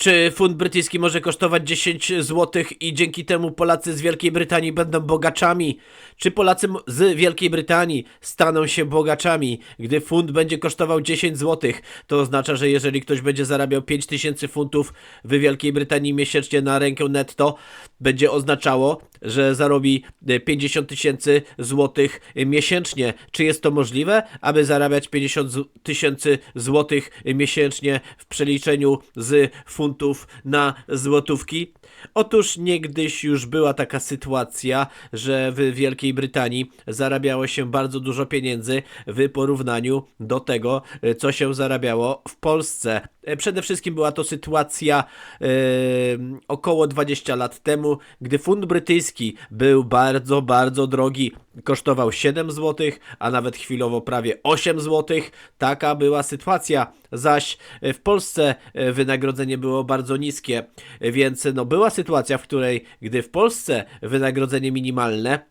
Czy funt brytyjski może kosztować 10 zł i dzięki temu Polacy z Wielkiej Brytanii będą bogaczami? Czy Polacy z Wielkiej Brytanii staną się bogaczami? Gdy funt będzie kosztował 10 zł, to oznacza, że jeżeli ktoś będzie zarabiał 5000 funtów w Wielkiej Brytanii miesięcznie na rękę netto, będzie oznaczało, że zarobi e, 50 tysięcy złotych miesięcznie. Czy jest to możliwe, aby zarabiać 50 z- tysięcy złotych miesięcznie w przeliczeniu z funtów na złotówki? Otóż niegdyś już była taka sytuacja, że w Wielkiej Brytanii zarabiało się bardzo dużo pieniędzy w porównaniu do tego, e, co się zarabiało w Polsce. E, Przede wszystkim była to sytuacja e, około 20 lat temu, gdy funt brytyjski był bardzo, bardzo drogi. Kosztował 7 zł, a nawet chwilowo prawie 8 zł. Taka była sytuacja. Zaś e, w Polsce wynagrodzenie było bardzo niskie, więc no, była sytuacja, w której gdy w Polsce wynagrodzenie minimalne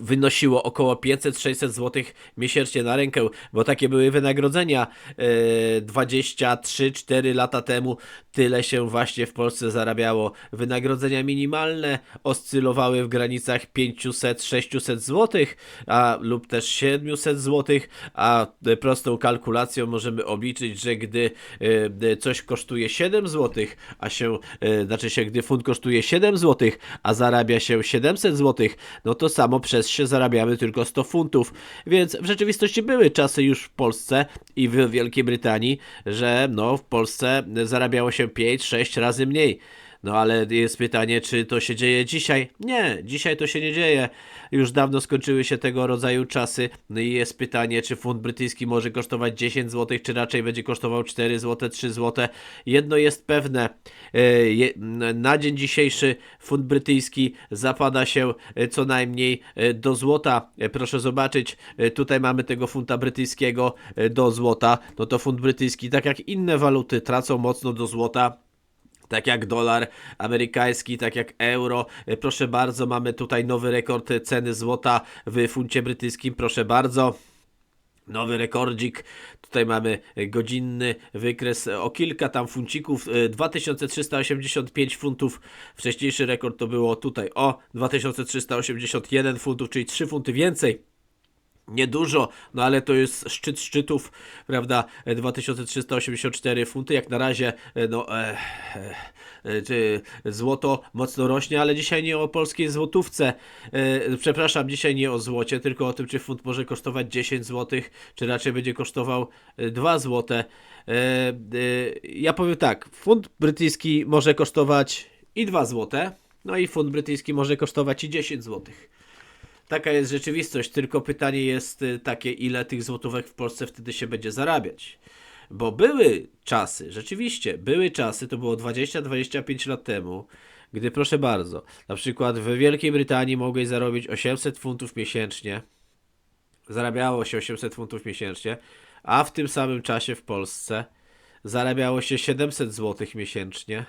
wynosiło około 500-600 zł miesięcznie na rękę, bo takie były wynagrodzenia e, 23-4 lata temu. Tyle się właśnie w Polsce zarabiało. Wynagrodzenia minimalne oscylowały w granicach 500-600 zł, a lub też 700 zł, a e, prostą kalkulacją możemy obliczyć, że gdy e, e, coś kosztuje 7 zł, a się, e, znaczy się, gdy funt kosztuje 7 zł, a zarabia się 700 zł, no to samo przez się zarabiamy tylko 100 funtów. Więc w rzeczywistości były czasy już w Polsce i w Wielkiej Brytanii, że no w Polsce zarabiało się 5-6 razy mniej. No ale jest pytanie, czy to się dzieje dzisiaj? Nie, dzisiaj to się nie dzieje. Już dawno skończyły się tego rodzaju czasy. No i jest pytanie, czy funt brytyjski może kosztować 10 zł, czy raczej będzie kosztował 4 zł, 3 zł. Jedno jest pewne. e, Na dzień dzisiejszy funt brytyjski zapada się e, co najmniej e, do złota. Proszę zobaczyć, tutaj mamy tego funta brytyjskiego do złota. No to funt brytyjski, tak jak inne waluty, tracą mocno do złota tak jak dolar amerykański, tak jak euro. E, Proszę bardzo, mamy tutaj nowy rekord e, ceny złota w funcie brytyjskim. Proszę bardzo. Nowy rekordzik. Tutaj mamy e, godzinny wykres e, o kilka tam funcików. e, 2385 funtów. Wcześniejszy rekord to było tutaj o 2381 funtów, czyli 3 funty więcej. Niedużo, no ale to jest szczyt szczytów, prawda? e, 2384 funty. Jak na razie, e, no, e, e, e, czy złoto mocno rośnie, ale dzisiaj nie o polskiej złotówce. E, przepraszam, dzisiaj nie o złocie, tylko o tym, czy funt może kosztować 10 zł, czy raczej będzie kosztował e, 2 złote. E, e, ja powiem tak, funt brytyjski może kosztować i 2 złote, no i funt brytyjski może kosztować i 10 złotych. Taka jest rzeczywistość, tylko pytanie jest y, takie, ile tych złotówek w Polsce wtedy się będzie zarabiać. Bo były czasy, rzeczywiście, były czasy, to było 20-25 lat temu, gdy proszę bardzo, na przykład w Wielkiej Brytanii mogłeś zarobić 800 funtów miesięcznie, zarabiało się 800 funtów miesięcznie, a w tym samym czasie w Polsce zarabiało się 700 zł miesięcznie.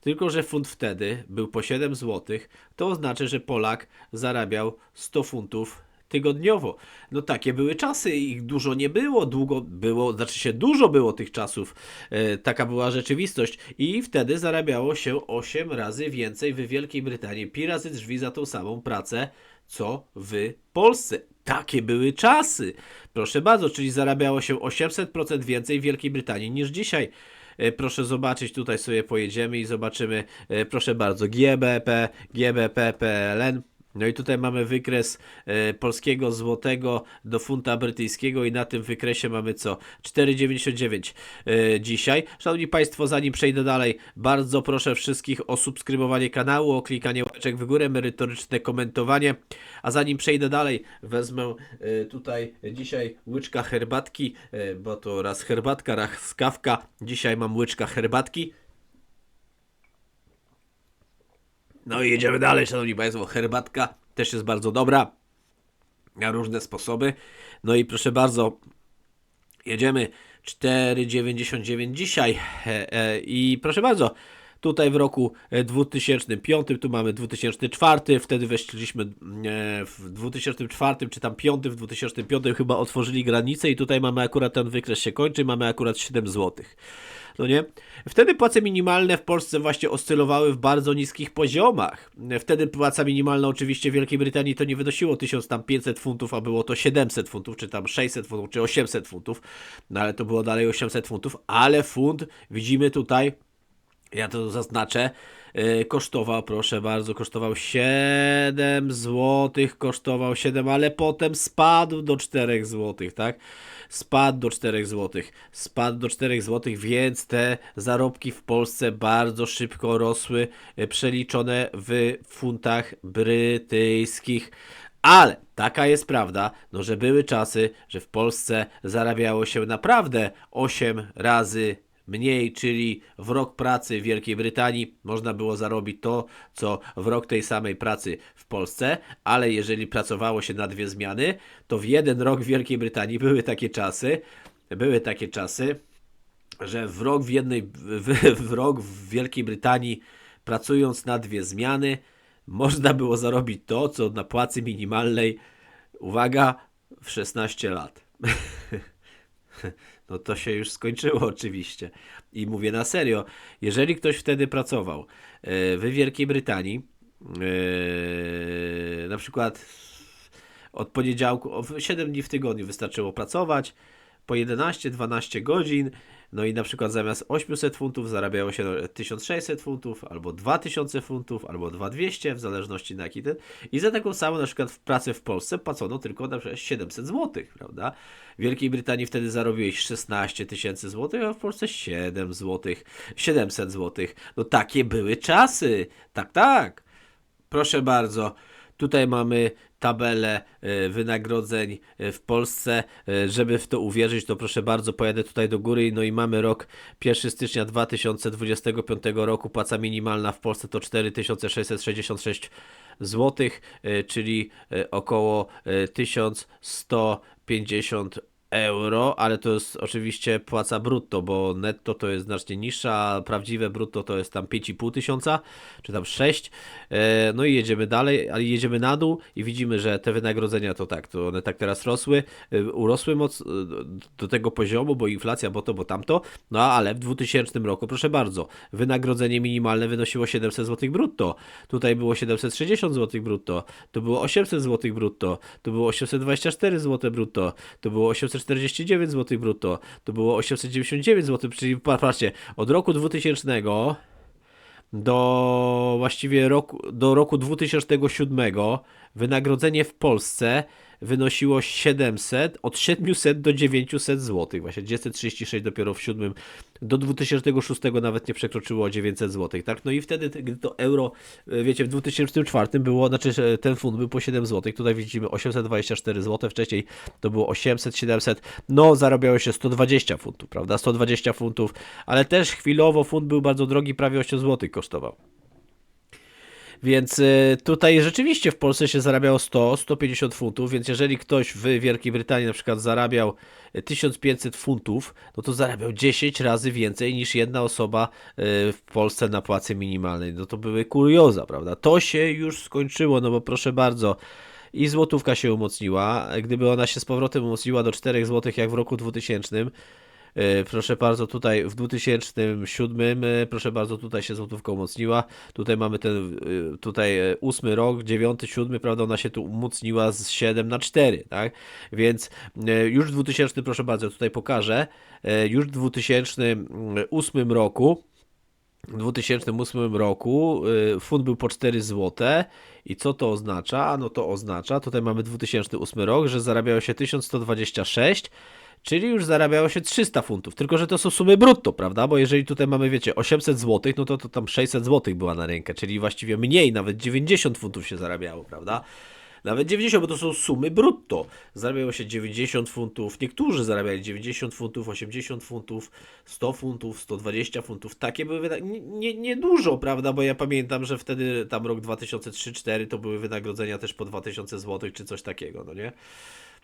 Tylko, że funt wtedy był po 7 zł, to oznacza, że Polak zarabiał 100 funtów tygodniowo. No takie były czasy, ich dużo nie było, długo było, znaczy się dużo było tych czasów. E, taka była rzeczywistość i wtedy zarabiało się 8 razy więcej w Wielkiej Brytanii, pi razy drzwi za tą samą pracę, co w Polsce. Takie były czasy. Proszę bardzo, czyli zarabiało się 800% więcej w Wielkiej Brytanii niż dzisiaj. E, Proszę zobaczyć, tutaj sobie pojedziemy i zobaczymy, e, proszę bardzo, GBP, GBP, PLN. No i tutaj mamy wykres e, polskiego złotego do funta brytyjskiego i na tym wykresie mamy co? 4,99 e, dzisiaj. Szanowni Państwo, zanim przejdę dalej, bardzo proszę wszystkich o subskrybowanie kanału, o klikanie łapeczek w górę, merytoryczne komentowanie. A zanim przejdę dalej, wezmę e, tutaj dzisiaj łyczka herbatki, bo to raz herbatka, raz kawka. Dzisiaj mam łyczka herbatki. No i jedziemy dalej, szanowni państwo. Herbatka też jest bardzo dobra na różne sposoby. No i proszę bardzo, jedziemy 4,99 dzisiaj. E, e, I proszę bardzo, tutaj w roku e, 2005, tu mamy 2004, wtedy weszliśmy e, w 2004 czy tam 5, w 2005 chyba otworzyli granicę i tutaj mamy akurat ten wykres się kończy, mamy akurat 7 zł. No nie? Wtedy płace minimalne w Polsce właśnie oscylowały w bardzo niskich poziomach. Wtedy płaca minimalna oczywiście w Wielkiej Brytanii to nie wynosiło 1500 funtów, a było to 700 funtów, czy tam 600 funtów, czy 800 funtów, no ale to było dalej 800 funtów, ale funt, widzimy tutaj, ja to zaznaczę, yy, kosztował, proszę bardzo, kosztował 7 zł, kosztował 7, ale potem spadł do 4 zł, tak? Spadł do 4 zł, spadł do 4 zł, więc te zarobki w Polsce bardzo szybko rosły, yy, przeliczone w funtach brytyjskich. Ale taka jest prawda, no że były czasy, że w Polsce zarabiało się naprawdę 8 razy mniej, czyli w rok pracy w Wielkiej Brytanii można było zarobić to, co w rok tej samej pracy w Polsce, ale jeżeli pracowało się na dwie zmiany, to w jeden rok w Wielkiej Brytanii były takie czasy, były takie czasy, że w rok w jednej, w, w rok w Wielkiej Brytanii pracując na dwie zmiany, można było zarobić to, co na płacy minimalnej, uwaga, w 16 lat. No to się już skończyło oczywiście. I mówię na serio, jeżeli ktoś wtedy pracował e, w Wielkiej Brytanii, e, na przykład od poniedziałku, o, 7 dni w tygodniu wystarczyło pracować, po 11-12 godzin, no i na przykład zamiast 800 funtów zarabiało się 1600 funtów, albo 2000 funtów, albo 2200, w zależności na jaki ten. I za taką samą na przykład w pracę w Polsce płacono tylko na przykład 700 zł, prawda? W Wielkiej Brytanii wtedy zarobiłeś 16 tysięcy złotych, a w Polsce 7 zł, 700 zł. No takie były czasy. Tak, tak. Proszę bardzo. Tutaj mamy tabelę e, wynagrodzeń e, w Polsce. E, Żeby w to uwierzyć, to proszę bardzo, pojadę tutaj do góry. No i mamy rok 1 stycznia 2025 roku. Płaca minimalna w Polsce to 4666 zł, czyli około e, 1150 euro, ale to jest oczywiście płaca brutto, bo netto to jest znacznie niższa, a prawdziwe brutto to jest tam 5,5 tysiąca, czy tam 6. E, No i jedziemy dalej, ale jedziemy na dół i widzimy, że te wynagrodzenia to tak, to one tak teraz rosły, e, urosły moc e, do tego poziomu, bo inflacja, bo to, bo tamto, no ale w 2000 roku, proszę bardzo, wynagrodzenie minimalne wynosiło 700 zł brutto, tutaj było 760 zł brutto, to było 800 zł brutto, to było 824 zł brutto, to było 849 zł brutto, to było 899 zł, czyli patrzcie, od roku 2000 do właściwie roku, do roku 2007 wynagrodzenie w Polsce wynosiło 700, od 700 do 900 zł, właśnie 936 dopiero w 7, do 2006 nawet nie przekroczyło 900 zł, tak? No i wtedy, gdy to euro, e, wiecie, w 2004 było, znaczy ten fund był po 7 zł, tutaj widzimy 824 zł, wcześniej to było 800, 700, no zarabiało się 120 funtów, prawda? 120 funtów, ale też chwilowo fund był bardzo drogi, prawie 8 zł kosztował. Więc y, tutaj rzeczywiście w Polsce się zarabiało 100-150 funtów, więc jeżeli ktoś w Wielkiej Brytanii na przykład zarabiał y, 1500 funtów, no to zarabiał 10 razy więcej niż jedna osoba y, w Polsce na płacy minimalnej. No to były kurioza, prawda? To się już skończyło, no bo proszę bardzo, i złotówka się umocniła. Gdyby ona się z powrotem umocniła do 4 zł jak w roku 2000, E, Proszę bardzo, tutaj w 2007, e, proszę bardzo, tutaj się złotówka umocniła. Tutaj mamy ten, e, tutaj e, ósmy rok, dziewiąty, siódmy, prawda, ona się tu umocniła z 7 na 4, tak? Więc e, już w 2000, proszę bardzo, tutaj pokażę, e, już w 2008 roku w 2008 roku fund był po 4 zł i co to oznacza? No to oznacza, tutaj mamy 2008 rok, że zarabiało się 1126, czyli już zarabiało się 300 funtów, tylko że to są sumy brutto, prawda? Bo jeżeli tutaj mamy, wiecie, 800 zł, no to, to tam 600 zł była na rękę, czyli właściwie mniej, nawet 90 funtów się zarabiało, prawda? Nawet 90, bo to są sumy brutto. Zarabiało się 90 funtów, niektórzy zarabiali 90 funtów, 80 funtów, 100 funtów, 120 funtów. Takie były wyda- nie, nie, nie dużo, prawda? Bo ja pamiętam, że wtedy tam rok 2003-2004 to były wynagrodzenia też po 2000 zł czy coś takiego, no nie?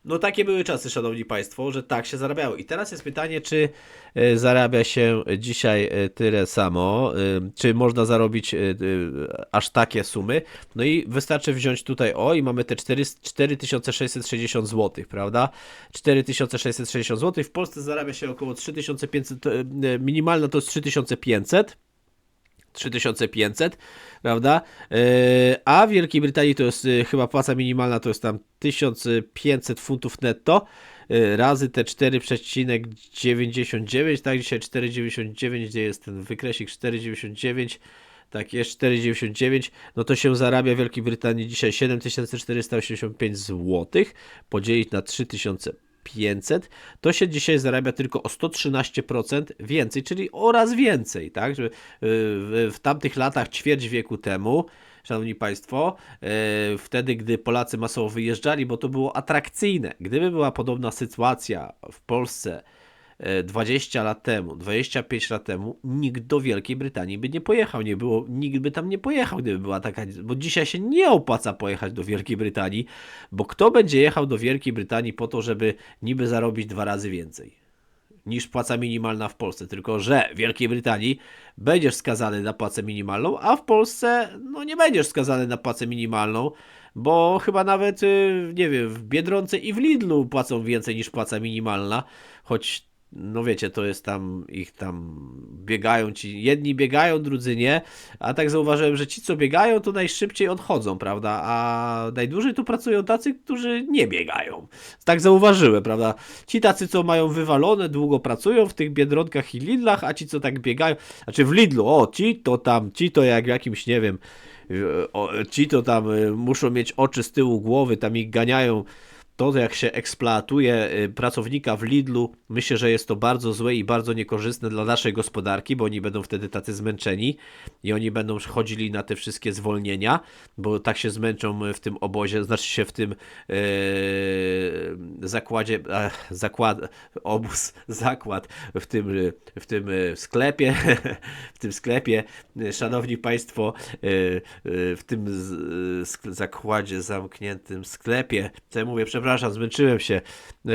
No takie były czasy, szanowni państwo, że tak się zarabiało. I teraz jest pytanie, czy e, zarabia się dzisiaj e, tyle samo, e, czy można zarobić aż takie sumy. No i wystarczy wziąć tutaj, o i mamy te 4, 4660 zł, prawda? 4660 zł. W Polsce zarabia się około 3500, to, e, minimalna to jest 3500. 3500, prawda? Yy, A w Wielkiej Brytanii to jest yy, chyba płaca minimalna to jest tam 1500 funtów netto yy, razy te 4,99, tak dzisiaj 4,99, gdzie jest ten wykresik 4,99, tak jest 4,99, no to się zarabia w Wielkiej Brytanii dzisiaj 7485 zł, podzielić na 3500, to się dzisiaj zarabia tylko o 113% więcej, czyli o raz więcej, tak? Y, W, tamtych latach, ćwierć wieku temu, Szanowni Państwo, y, wtedy, gdy Polacy masowo wyjeżdżali, bo to było atrakcyjne. Gdyby była podobna sytuacja w Polsce 20 lat temu, 25 lat temu, nikt do Wielkiej Brytanii by nie pojechał, nie było, nikt by tam nie pojechał, gdyby była taka, bo dzisiaj się nie opłaca pojechać do Wielkiej Brytanii, bo kto będzie jechał do Wielkiej Brytanii po to, żeby niby zarobić dwa razy więcej? niż płaca minimalna w Polsce. Tylko, że w Wielkiej Brytanii będziesz skazany na płacę minimalną, a w Polsce no nie będziesz skazany na płacę minimalną, bo chyba nawet, y, nie wiem, w Biedronce i w Lidlu płacą więcej niż płaca minimalna, choć no wiecie, to jest tam, ich tam biegają ci, jedni biegają, drudzy nie, a tak zauważyłem, że ci, co biegają, to najszybciej odchodzą, prawda, a najdłużej tu pracują tacy, którzy nie biegają. Tak zauważyłem, prawda, ci tacy, co mają wywalone, długo pracują w tych Biedronkach i Lidlach, a ci, co tak biegają, znaczy w Lidlu, o, ci to tam, ci to jak w jakimś, nie wiem, ci to tam y, muszą mieć oczy z tyłu głowy, tam ich ganiają to, jak się eksploatuje y, pracownika w Lidlu, myślę, że jest to bardzo złe i bardzo niekorzystne dla naszej gospodarki, bo oni będą wtedy tacy zmęczeni i oni będą chodzili na te wszystkie zwolnienia, bo tak się zmęczą w tym obozie, znaczy się w tym e, zakładzie, e, zakład, obóz, zakład, w tym, y, w tym sklepie, w tym sklepie, szanowni państwo, e, e, w tym z, zakładzie zamkniętym sklepie, co ja mówię, przepraszam, zmęczyłem się,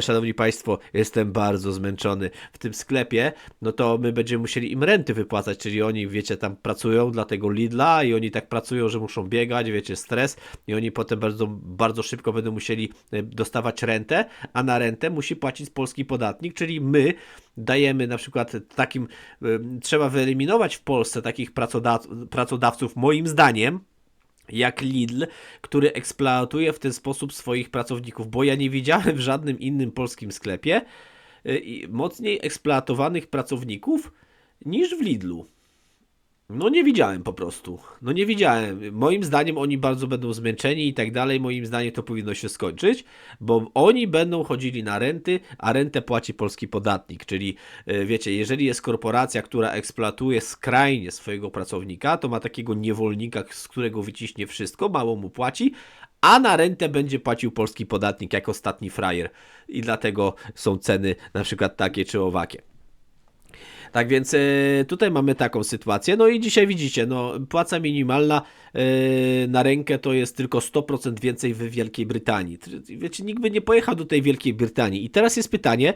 szanowni państwo, jestem bardzo zmęczony w tym sklepie, no to my będziemy musieli im renty wypłacać, czyli oni, wiecie, tam pracują dla tego Lidla i oni tak pracują, że muszą biegać, wiecie, stres. I oni potem bardzo, bardzo szybko będą musieli e, dostawać rentę, a na rentę musi płacić polski podatnik, czyli my dajemy na przykład takim, em, trzeba wyeliminować w Polsce takich pracodaw- pracodawców, moim zdaniem, jak Lidl, który eksploatuje w ten sposób swoich pracowników, bo ja nie widziałem w żadnym innym polskim sklepie y, mocniej eksploatowanych pracowników niż w Lidlu. No nie widziałem po prostu. No nie widziałem. Moim zdaniem oni bardzo będą zmęczeni i tak dalej. Moim zdaniem to powinno się skończyć, bo oni będą chodzili na renty, a rentę płaci polski podatnik. Czyli e, wiecie, jeżeli jest korporacja, która eksploatuje skrajnie swojego pracownika, to ma takiego niewolnika, z którego wyciśnie wszystko, mało mu płaci, a na rentę będzie płacił polski podatnik jak ostatni frajer. I dlatego są ceny na przykład takie czy owakie. Tak więc e, tutaj mamy taką sytuację. No i dzisiaj widzicie, no płaca minimalna e, na rękę to jest tylko 100% więcej w Wielkiej Brytanii. Wiecie, nikt by nie pojechał do tej Wielkiej Brytanii. I teraz jest pytanie,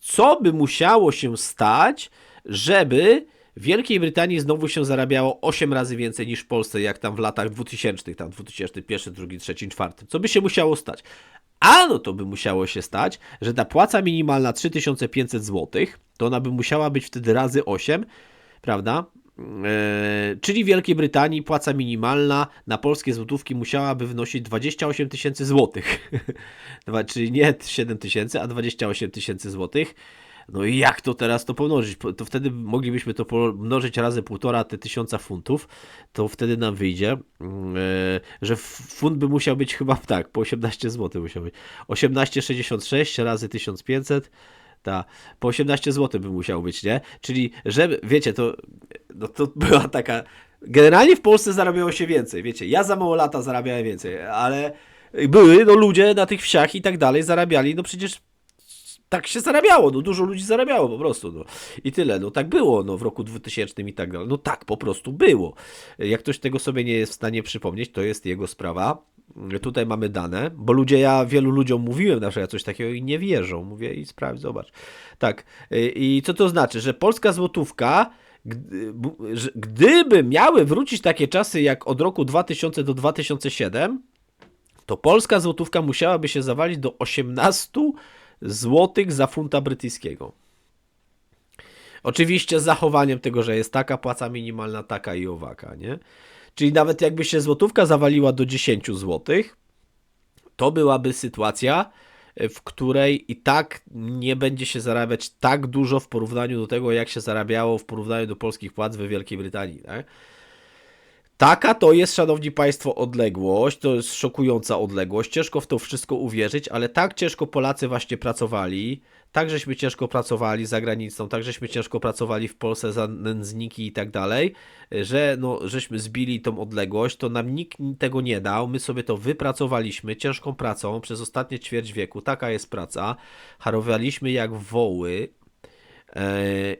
co by musiało się stać, żeby w Wielkiej Brytanii znowu się zarabiało 8 razy więcej niż w Polsce, jak tam w latach 2000, tam 2001, 2, 3, 4. Co by się musiało stać? A no to by musiało się stać, że ta płaca minimalna 3500 zł, to ona by musiała być wtedy razy 8, prawda? Eee, czyli w Wielkiej Brytanii płaca minimalna na polskie złotówki musiałaby wynosić 28 tysięcy złotych. Czyli nie 7 tysięcy, a 28 tysięcy złotych. No i jak to teraz to pomnożyć? Po- To wtedy moglibyśmy to pomnożyć razy półtora te tysiąca funtów, to wtedy nam wyjdzie, mm, e, że funt by musiał być chyba tak, po 18 zł musiał być. 18,66 razy 1500, ta, po 18 zł by musiał być, nie? Czyli, żeby, wiecie, to, no to była taka, generalnie w Polsce zarabiało się więcej, wiecie, ja za mało lata zarabiałem więcej, ale były, no ludzie na tych wsiach i tak dalej zarabiali, no przecież tak się zarabiało, no dużo ludzi zarabiało po prostu, no i tyle, no tak było, no w roku 2000 i tak dalej, no tak po prostu było. Jak ktoś tego sobie nie jest w stanie przypomnieć, to jest jego sprawa, Tutaj mamy dane, bo ludzie, ja wielu ludziom mówiłem na przykład coś takiego i nie wierzą. Mówię i sprawdź, zobacz. Tak. Y, I co to znaczy? Że polska złotówka, gdyby miały wrócić takie czasy jak od roku 2000 do 2007, to polska złotówka musiałaby się zawalić do 18 złotych za funta brytyjskiego. Oczywiście z zachowaniem tego, że jest taka płaca minimalna, taka i owaka, nie? Czyli nawet jakby się złotówka zawaliła do 10 złotych, to byłaby sytuacja, e, w której i tak nie będzie się zarabiać tak dużo w porównaniu do tego, jak się zarabiało w porównaniu do polskich płac we Wielkiej Brytanii. Tak? Taka to jest, szanowni państwo, odległość. To jest szokująca odległość. Ciężko w to wszystko uwierzyć, ale tak ciężko Polacy właśnie pracowali. Tak żeśmy ciężko pracowali za granicą, tak żeśmy ciężko pracowali w Polsce za nędzniki i tak dalej, że no, żeśmy zbili tą odległość, to nam nikt tego nie dał. My sobie to wypracowaliśmy ciężką pracą przez ostatnie ćwierć wieku. Taka jest praca. Harowaliśmy jak woły.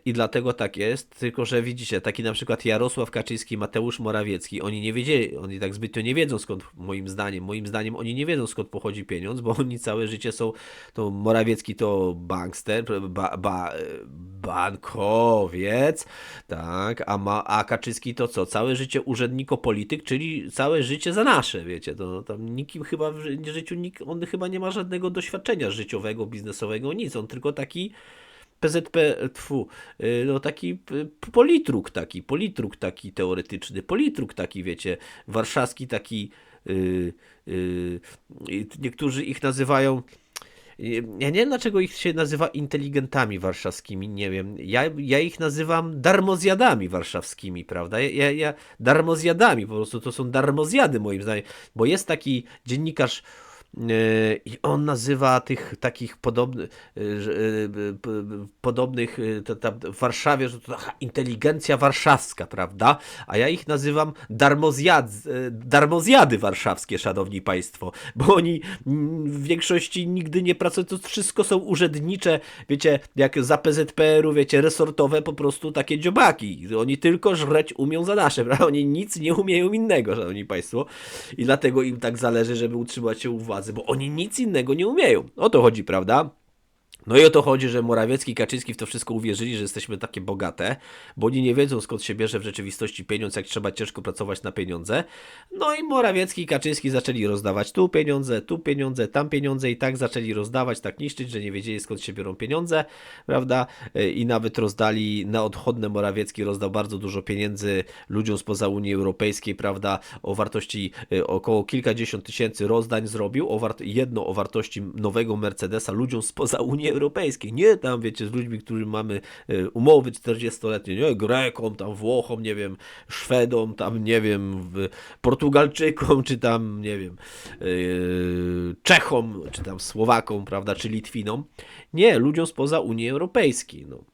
I dlatego tak jest, tylko że widzicie, taki na przykład Jarosław Kaczyński, Mateusz Morawiecki, oni nie wiedzieli, oni tak zbytnio nie wiedzą skąd, moim zdaniem, moim zdaniem oni nie wiedzą skąd pochodzi pieniądz, bo oni całe życie są, to Morawiecki to bankster, ba, ba, bankowiec, tak, a, ma, a Kaczyński to co, całe życie urzędniko-polityk, czyli całe życie za nasze, wiecie, to tam nikim chyba w ży- życiu, nikt, on chyba nie ma żadnego doświadczenia życiowego, biznesowego, nic, on tylko taki PZP, tfu, y, no taki politruk taki, politruk taki teoretyczny, politruk taki, wiecie, warszawski taki, y, y, y, niektórzy ich nazywają, y, ja nie wiem dlaczego ich się nazywa inteligentami warszawskimi, nie wiem, ja, ja ich nazywam darmozjadami warszawskimi, prawda, ja, ja, ja darmozjadami, po prostu to są darmozjady moim zdaniem, bo jest taki dziennikarz Yy, I on nazywa tych takich podobnych, podobnych yy, to, tam w Warszawie, że to taka inteligencja warszawska, prawda? A ja ich nazywam darmozjad, yy, darmozjady warszawskie, szanowni państwo, bo oni w większości nigdy nie pracują, to wszystko są urzędnicze, wiecie, jak za PZPR-u, wiecie, resortowe po prostu takie dziobaki. Oni tylko żreć umią za nasze, prawda? Oni nic nie umieją innego, szanowni państwo. I dlatego im tak zależy, żeby utrzymać się u władzy, bo oni nic innego nie umieją. O to chodzi, prawda? No i o to chodzi, że Morawiecki i Kaczyński w to wszystko uwierzyli, że jesteśmy takie bogate, bo oni nie wiedzą skąd się bierze w rzeczywistości pieniądz, jak trzeba ciężko pracować na pieniądze. No i Morawiecki i Kaczyński zaczęli rozdawać tu pieniądze, tu pieniądze, tam pieniądze i tak zaczęli rozdawać, tak niszczyć, że nie wiedzieli skąd się biorą pieniądze, prawda? I nawet rozdali na odchodne Morawiecki rozdał bardzo dużo pieniędzy ludziom spoza Unii Europejskiej, prawda? O wartości y, około kilkadziesiąt tysięcy rozdań zrobił, o jedno o wartości nowego Mercedesa ludziom spoza Unii Europejskiej. Nie tam, wiecie, z ludźmi, którzy mamy y, umowy 40-letnie, nie, Grekom, tam Włochom, nie wiem, Szwedom, tam, nie wiem, Portugalczykom, czy tam, nie wiem, yy, Czechom, czy tam Słowakom, prawda, czy Litwinom. Nie, ludziom spoza Unii Europejskiej, no.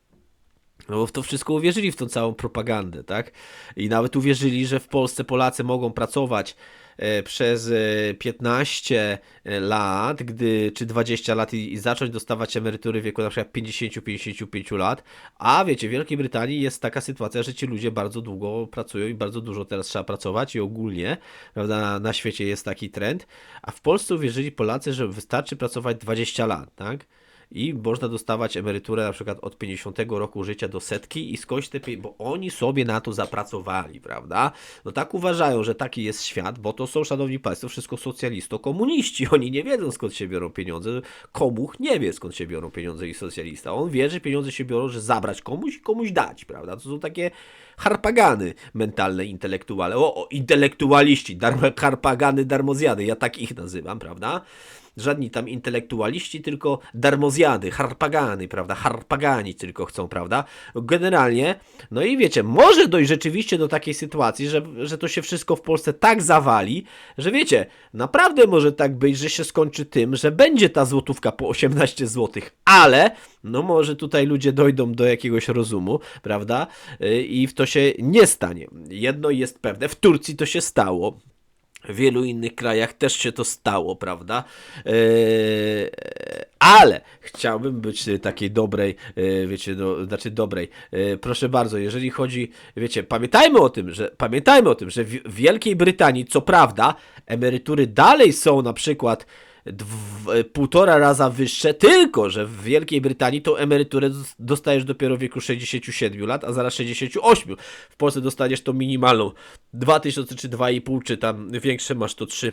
No bo w to wszystko uwierzyli, w tą całą propagandę, tak? I nawet uwierzyli, że w Polsce Polacy mogą pracować e, przez e, 15 lat, gdy, czy 20 lat i, i zacząć dostawać emerytury w wieku na przykład 50-55 lat, a wiecie, w Wielkiej Brytanii jest taka sytuacja, że ci ludzie bardzo długo pracują i bardzo dużo teraz trzeba pracować i ogólnie, prawda, na, na świecie jest taki trend, a w Polsce uwierzyli Polacy, że wystarczy pracować 20 lat, tak? I można dostawać emeryturę na przykład od 50 roku życia do setki i skądś te bo oni sobie na to zapracowali, prawda? No tak uważają, że taki jest świat, bo to są, szanowni państwo, wszystko socjalisto-komuniści. Oni nie wiedzą skąd się biorą pieniądze. Komuch nie wie skąd się biorą pieniądze i socjalista. On wie, że pieniądze się biorą, że zabrać komuś i komuś dać, prawda? To są takie harpagany mentalne, intelektuale. O, o intelektualiści, dar, harpagany, darmozjady, ja tak ich nazywam, prawda? Żadni tam intelektualiści, tylko darmozjady, harpagany, prawda? Harpagani tylko chcą, prawda? Generalnie, no i wiecie, może dojść rzeczywiście do takiej sytuacji, że, że to się wszystko w Polsce tak zawali, że wiecie, naprawdę może tak być, że się skończy tym, że będzie ta złotówka po 18 zł, ale no może tutaj ludzie dojdą do jakiegoś rozumu, prawda? Y, I w to się nie stanie. Jedno jest pewne, w Turcji to się stało. W wielu innych krajach też się to stało, prawda? Eee, Ale chciałbym być takiej dobrej, y, wiecie, no, znaczy dobrej. Y, Proszę bardzo, jeżeli chodzi, wiecie, pamiętajmy o tym, że pamiętajmy o tym, że w Wielkiej Brytanii, co prawda, emerytury dalej są na przykład e, półtora raza wyższe, tylko że w Wielkiej Brytanii tą emeryturę dos- dostajesz dopiero w wieku 67 lat, a zaraz 68. W Polsce dostaniesz tą minimalną 2000 czy 2,5, czy tam większe masz to 3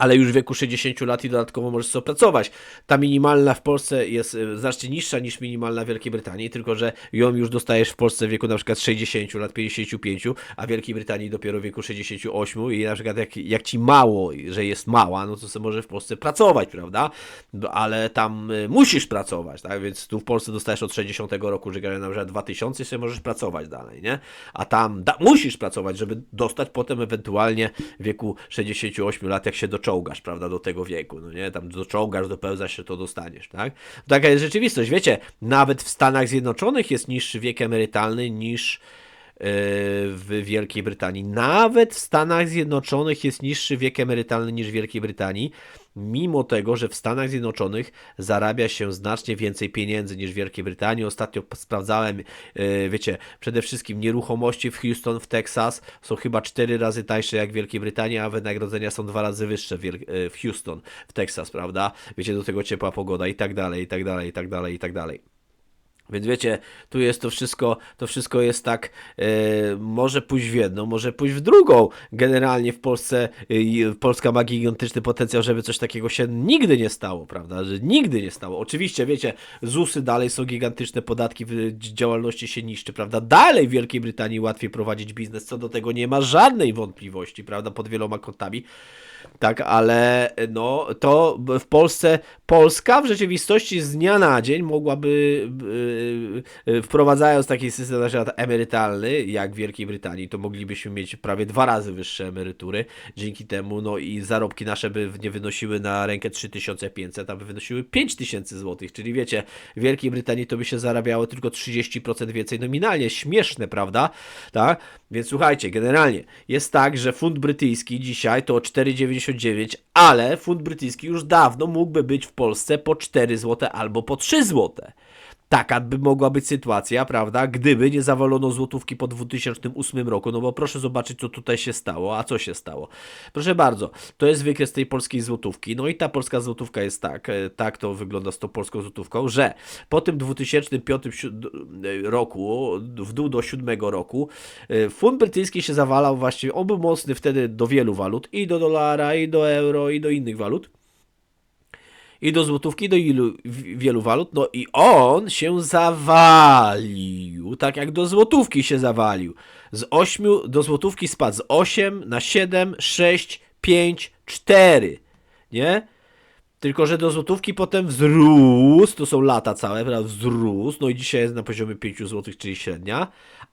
ale już w wieku 60 lat i dodatkowo możesz sobie pracować. Ta minimalna w Polsce jest e, znacznie niższa niż minimalna w Wielkiej Brytanii, tylko że ją już dostajesz w Polsce w wieku na przykład 60 lat, 55, a w Wielkiej Brytanii dopiero w wieku 68 i na przykład jak, jak ci mało, że jest mała, no to sobie może w Polsce pracować, prawda? No, ale tam y, musisz pracować, tak? Więc tu w Polsce dostajesz od 60 roku, że na przykład 2000 i sobie możesz pracować dalej, nie? A tam musisz pracować, żeby dostać potem ewentualnie w wieku 68 lat, jak się doczołgasz, prawda, do tego wieku, no nie? Tam doczołgasz, dopełzasz się, to dostaniesz, tak? Taka jest rzeczywistość, wiecie, nawet w Stanach Zjednoczonych jest niższy wiek emerytalny niż w Wielkiej Brytanii. Nawet w Stanach Zjednoczonych jest niższy wiek emerytalny niż w Wielkiej Brytanii, mimo tego, że w Stanach Zjednoczonych zarabia się znacznie więcej pieniędzy niż w Wielkiej Brytanii. Ostatnio sprawdzałem, e, wiecie, przede wszystkim nieruchomości w Houston, w Texas są chyba cztery razy tańsze jak w Wielkiej Brytanii, a wynagrodzenia są dwa razy wyższe w, e, Houston, w Texas, prawda? Wiecie, do tego ciepła pogoda i tak dalej, i tak dalej, i tak dalej, i tak dalej. Więc wiecie, tu jest to wszystko, to wszystko jest tak, e, może pójść w jedną, może pójść w drugą. Generalnie w Polsce, e, Polska ma gigantyczny potencjał, żeby coś takiego się nigdy nie stało, prawda? Że nigdy nie stało. Oczywiście, wiecie, ZUSy dalej są gigantyczne, podatki w działalności się niszczy, prawda? Dalej w Wielkiej Brytanii łatwiej prowadzić biznes, co do tego nie ma żadnej wątpliwości, prawda? Pod wieloma kątami. Tak, ale no to w Polsce, Polska w rzeczywistości z dnia na dzień mogłaby, yy, wprowadzając taki system na przykład emerytalny, jak w Wielkiej Brytanii, to moglibyśmy mieć prawie dwa razy wyższe emerytury. Dzięki temu, no i zarobki nasze by nie wynosiły na rękę 3500, a by wynosiły 5000 zł. Czyli wiecie, w Wielkiej Brytanii to by się zarabiało tylko 30% więcej nominalnie. Śmieszne, prawda? Tak? Więc słuchajcie, generalnie jest tak, że funt brytyjski dzisiaj to 4,99, ale funt brytyjski już dawno mógłby być w Polsce po 4 zł albo po 3 zł. Taka by mogła być sytuacja, prawda, gdyby nie zawalono złotówki po 2008 roku, no bo proszę zobaczyć, co tutaj się stało, a co się stało. Proszę bardzo, to jest wykres tej polskiej złotówki, no i ta polska złotówka jest tak, e, tak to wygląda z tą polską złotówką, że po tym 2005 si- d- e, roku, w dół do 7 roku, e, funt brytyjski się zawalał właściwie, on był mocny wtedy do wielu walut, i do dolara, i do euro, i do innych walut i do złotówki, do ilu, wielu walut, no i on się zawalił, tak jak do złotówki się zawalił. Z 8 do złotówki spadł z 8 na 7, 6, 5, 4, nie? Tylko, że do złotówki potem wzrósł, to są lata całe, prawda, wzrósł, no i dzisiaj jest na poziomie 5 zł, czyli średnia,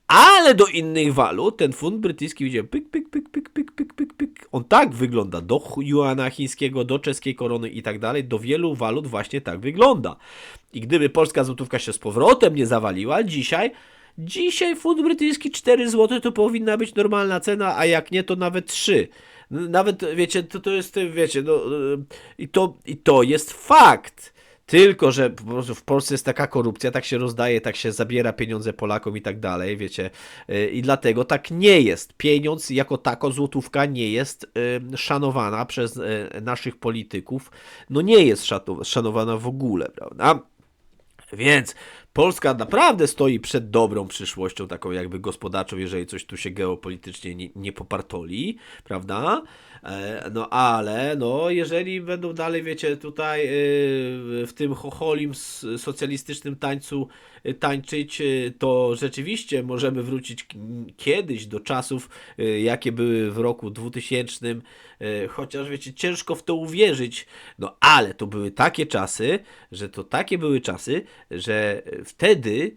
ale do innych walut ten funt brytyjski widział pyk, pyk, pyk, pyk, pyk, pyk, pyk, pyk. On tak wygląda, do juana chińskiego, do czeskiej korony i tak dalej, do wielu walut właśnie tak wygląda. I gdyby polska złotówka się z powrotem nie zawaliła, dzisiaj Dzisiaj funt brytyjski 4 zł to powinna być normalna cena, a jak nie, to nawet 3. N- Nawet, wiecie, to, to jest, wiecie, no, y, i to, i to jest fakt. Tylko, że po prostu w Polsce jest taka korupcja, tak się rozdaje, tak się zabiera pieniądze Polakom i tak dalej, wiecie. Y, I dlatego tak nie jest. Pieniądz jako tako, złotówka nie jest y, szanowana przez y, naszych polityków. No nie jest szanowana w ogóle, prawda? Więc Polska naprawdę stoi przed dobrą przyszłością, taką jakby gospodarczą, jeżeli coś tu się geopolitycznie nie, nie popartoli, prawda? E, No ale, no, jeżeli będą dalej, wiecie, tutaj y, w tym chocholim socjalistycznym tańcu y, tańczyć, y, to rzeczywiście możemy wrócić kiedyś do czasów, jakie były w roku 2000, y, chociaż wiecie, ciężko w to uwierzyć, no ale to były takie czasy, że to takie były czasy, że wtedy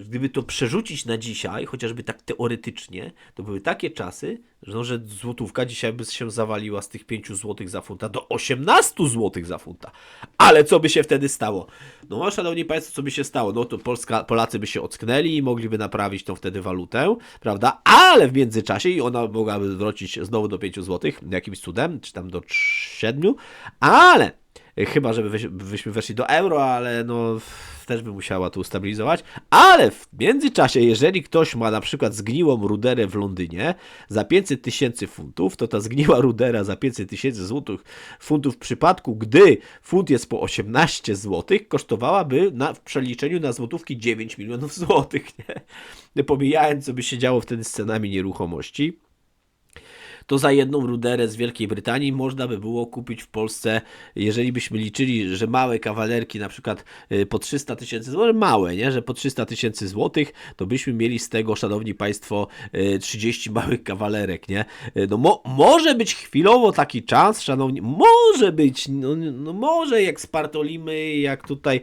gdyby to przerzucić na dzisiaj, chociażby tak teoretycznie, to były takie czasy, że, no, że złotówka dzisiaj by się zawaliła z tych 5 zł za funta do 18 zł za funta. Ale co by się wtedy stało? No, szanowni państwo, co by się stało? No to Polska, Polacy by się ocknęli i mogliby naprawić tą wtedy walutę, prawda? Ale w międzyczasie i ona mogłaby wrócić znowu do 5 zł jakimś cudem, czy tam do 7, ale y, chyba żeby byśmy weszli do euro, ale no też by musiała to ustabilizować. Ale w międzyczasie, jeżeli ktoś ma na przykład zgniłą ruderę w Londynie za 500 tysięcy funtów, to ta zgniła rudera za 500 tysięcy złotych funtów w przypadku, gdy funt jest po 18 złotych, kosztowałaby na, w przeliczeniu na złotówki 9 milionów złotych, nie? Pomijając, co by się działo wtedy z cenami nieruchomości to za jedną ruderę z Wielkiej Brytanii można by było kupić w Polsce, jeżeli byśmy liczyli, że małe kawalerki na przykład y, po 300 tysięcy złotych, małe, nie, że po 300 tysięcy złotych, to byśmy mieli z tego, szanowni państwo, y, 30 małych kawalerek, nie? Y, No mo może być chwilowo taki czas, szanowni, może być, no, no może jak spartolimy, jak tutaj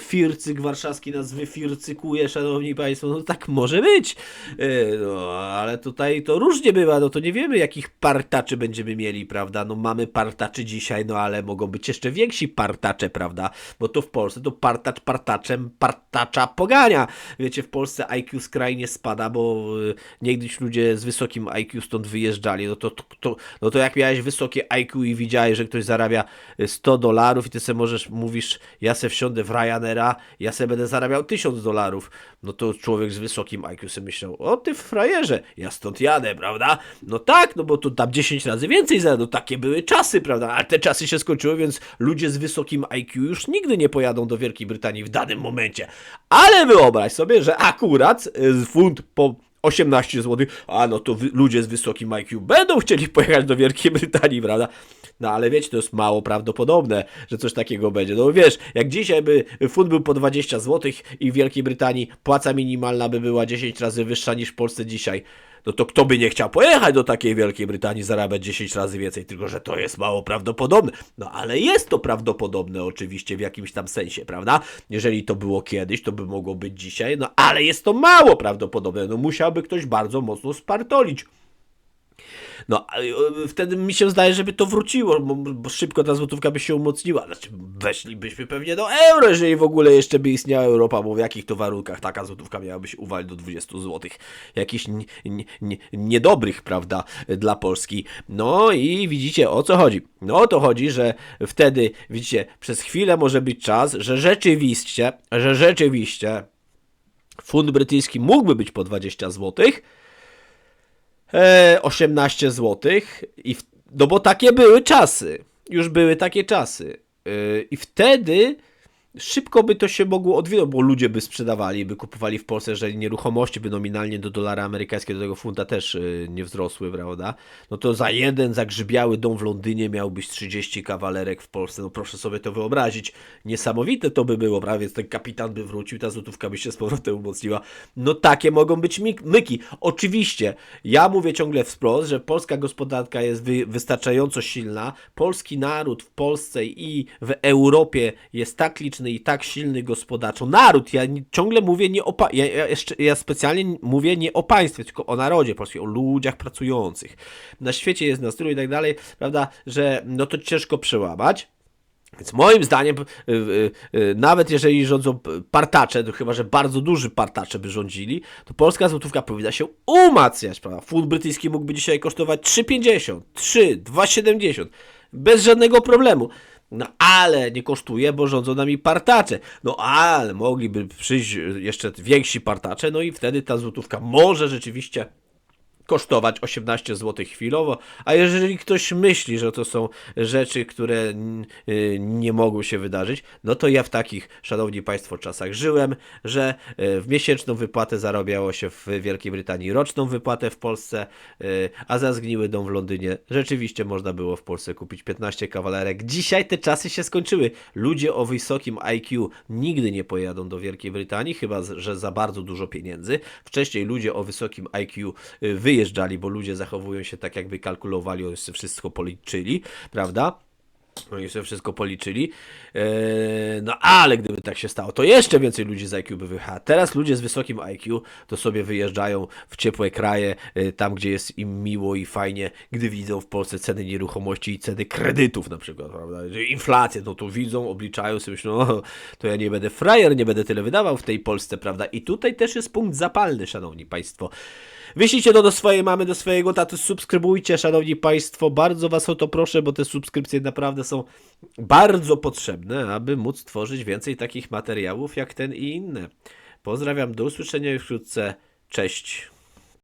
Fircyk warszawski nas wyfircykuje, szanowni państwo, no tak może być, Y, no ale tutaj to różnie bywa, no to nie wiemy jakich partaczy będziemy mieli, prawda, no mamy partaczy dzisiaj, no ale mogą być jeszcze więksi partacze, prawda, bo to w Polsce to partacz partaczem partacza pogania, wiecie, w Polsce IQ skrajnie spada, bo y, niegdyś ludzie z wysokim IQ stąd wyjeżdżali, no to, to, no to jak miałeś wysokie IQ i widziałeś, że ktoś zarabia y, 100 dolarów i ty sobie możesz, mówisz, ja se wsiądę w Ryanaira, ja se będę zarabiał 1000 dolarów, no to człowiek z wysokim IQ sobie myślał, o ty frajerze, ja stąd jadę, prawda? No tak, no bo to tam 10 razy więcej za, no takie były czasy, prawda? Ale te czasy się skończyły, więc ludzie z wysokim IQ już nigdy nie pojadą do Wielkiej Brytanii w danym momencie. Ale wyobraź sobie, że akurat y, funt po 18 zł, a no to ludzie z wysokim IQ będą chcieli pojechać do Wielkiej Brytanii, prawda? No ale wiecie, to jest mało prawdopodobne, że coś takiego będzie. No wiesz, jak dzisiaj by funt był po 20 zł i w Wielkiej Brytanii płaca minimalna by była 10 razy wyższa niż w Polsce dzisiaj, no to kto by nie chciał pojechać do takiej Wielkiej Brytanii, zarabiać 10 razy więcej, tylko że to jest mało prawdopodobne. No ale jest to prawdopodobne oczywiście w jakimś tam sensie, prawda? Jeżeli to było kiedyś, to by mogło być dzisiaj, no ale jest to mało prawdopodobne. No musiałby ktoś bardzo mocno spartolić. No, y, wtedy mi się zdaje, żeby to wróciło, bo, bo szybko ta złotówka by się umocniła. Znaczy, weszlibyśmy pewnie do euro, jeżeli w ogóle jeszcze by istniała Europa, bo w jakich to warunkach taka złotówka miałaby się uwalić do 20 złotych. Jakichś niedobrych, prawda, dla Polski. No i widzicie, o co chodzi. No o to chodzi, że wtedy, widzicie, przez chwilę może być czas, że rzeczywiście, że rzeczywiście funt brytyjski mógłby być po 20 złotych, e, 18 zł. I w, no bo takie były czasy. Już były takie czasy. E, I wtedy szybko by to się mogło odwinąć, bo ludzie by sprzedawali, by kupowali w Polsce, że nieruchomości by nominalnie do dolara amerykańskiego, do tego funta też y, nie wzrosły, prawda? No to za jeden zagrzybiały dom w Londynie miałbyś 30 kawalerek w Polsce. No proszę sobie to wyobrazić. Niesamowite to by było, prawie ten kapitan by wrócił, ta złotówka by się z powrotem umocniła. No takie mogą być myki. Oczywiście, ja mówię ciągle wprost, że polska gospodarka jest wy- wystarczająco silna. Polski naród w Polsce i w Europie jest tak liczny i tak silny gospodarczo. Naród, ja ciągle mówię nie o pa- ja, ja, jeszcze, ja specjalnie mówię nie o państwie, tylko o narodzie polskim, o ludziach pracujących. Na świecie jest nastrój i tak dalej, prawda, że no to ciężko przełamać. Więc moim zdaniem, y, y, y, nawet jeżeli rządzą partacze, to chyba że bardzo duży partacze by rządzili, to polska złotówka powinna się umacniać, prawda? Funt brytyjski mógłby dzisiaj kosztować 3,50, 3, 2,70, bez żadnego problemu. No ale nie kosztuje, bo rządzą nami partacze. No ale mogliby przyjść jeszcze więksi partacze, no i wtedy ta złotówka może rzeczywiście kosztować 18 zł chwilowo, a jeżeli ktoś myśli, że to są rzeczy, które y, nie mogą się wydarzyć, no to ja w takich, szanowni państwo, czasach żyłem, że y, w miesięczną wypłatę zarabiało się w Wielkiej Brytanii roczną wypłatę w Polsce, y, a za zgniły dom w Londynie rzeczywiście można było w Polsce kupić 15 kawalerek. Dzisiaj te czasy się skończyły. Ludzie o wysokim IQ nigdy nie pojadą do Wielkiej Brytanii, chyba że za bardzo dużo pieniędzy. Wcześniej ludzie o wysokim IQ y, wyjeżdżali, bo ludzie zachowują się tak, jakby kalkulowali, oni sobie wszystko policzyli, prawda? Oni sobie wszystko policzyli. Eee, no ale gdyby tak się stało, to jeszcze więcej ludzi z IQ by wyjechało. Teraz ludzie z wysokim IQ to sobie wyjeżdżają w ciepłe kraje, e, tam gdzie jest im miło i fajnie, gdy widzą w Polsce ceny nieruchomości i ceny kredytów na przykład, prawda? Inflację, no to widzą, obliczają sobie, myślą, o, to ja nie będę frajer, nie będę tyle wydawał w tej Polsce, prawda? I tutaj też jest punkt zapalny, szanowni państwo. Wyślijcie to do swojej mamy, do swojego taty, subskrybujcie, szanowni państwo, bardzo was o to proszę, bo te subskrypcje naprawdę są bardzo potrzebne, aby móc tworzyć więcej takich materiałów jak ten i inne. Pozdrawiam, do usłyszenia już wkrótce, cześć.